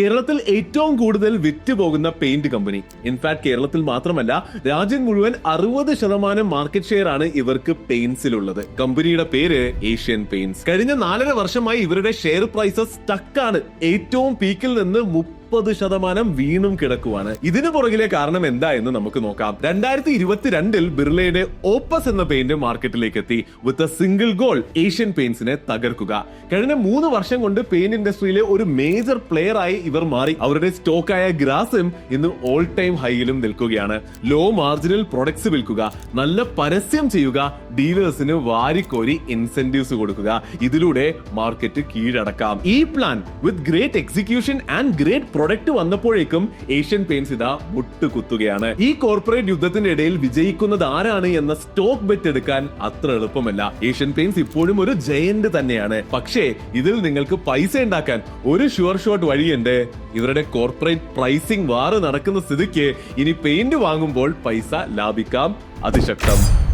കേരളത്തിൽ ഏറ്റവും കൂടുതൽ വിറ്റ് പോകുന്ന പെയിന്റ് കമ്പനി ഇൻഫാക്ട് കേരളത്തിൽ മാത്രമല്ല രാജ്യം മുഴുവൻ അറുപത് ശതമാനം മാർക്കറ്റ് ഷെയർ ആണ് ഇവർക്ക് പെയിന്റ്സിലുള്ളത് കമ്പനിയുടെ പേര് ഏഷ്യൻ പെയിന്റ്സ് കഴിഞ്ഞ നാലര വർഷമായി ഇവരുടെ ഷെയർ പ്രൈസസ് സ്റ്റക്കാണ് ഏറ്റവും പീക്കിൽ നിന്ന് മുപ്പത് ശതമാനം വീണും കിടക്കുവാണ്. ഇതിനു പുറകിലെ കാരണം എന്താ എന്ന് നമുക്ക് നോക്കാം. രണ്ടായിരത്തി ഇരുപത്തിരണ്ടിൽ ബിർളയുടെ ഓപ്പസ് എന്ന പെയിന്റ് മാർക്കറ്റിലേക്ക് എത്തി with a single goal Asian പെയിന്റ്സിനെ തകർക്കുക. കഴിഞ്ഞ മൂന്ന് വർഷം കൊണ്ട് പെയിന്റ് ഇൻഡസ്ട്രിയിലെ ഒരു മേജർ പ്ലെയർ ആയി ഇവർ മാറി. അവരുടെ സ്റ്റോക്കായ ഗ്രാസും ഇന്ന് ഓൾ ടൈം ഹൈയിലും നിൽക്കുകയാണ്. ലോ മാർജിനൽ പ്രൊഡക്ട്സ് വിൽക്കുക. നല്ല പരസ്യം ചെയ്യുക. ഡീലേഴ്സിന് വാരിക്കോരി ഇൻസെന്റീവ്സ് കൊടുക്കുക. ഇതിലൂടെ മാർക്കറ്റ് കീഴടക്കാം. ഈ plan with great execution and great product വന്നപ്പോഴേക്കും ഏഷ്യൻ പെയിന്റ്സ് ഇതാ മുട്ടുകുത്തുകയാണ്. ഈ കോർപ്പറേറ്റ് യുദ്ധത്തിന്റെ ഇടയിൽ വിജയിക്കുന്നത് ആരാണ് എന്ന സ്റ്റോക്ക് ബെറ്റ് എടുക്കാൻ അത്ര എളുപ്പമല്ല. ഏഷ്യൻ പെയിന്റ്സ് ഇപ്പോഴും ഒരു ജയന്റ് തന്നെയാണ്. പക്ഷേ ഇതിൽ നിങ്ങൾക്ക് പൈസ ഉണ്ടാക്കാൻ ഒരു ഷുവർ ഷോട്ട് വഴിയുണ്ട്. ഇവരുടെ കോർപ്പറേറ്റ് പ്രൈസിംഗ് വാറ് നടക്കുന്ന സ്ഥിതിക്ക് ഇനി പെയിന്റ് വാങ്ങുമ്പോൾ പൈസ ലാഭിക്കാം. അതിശക്തം.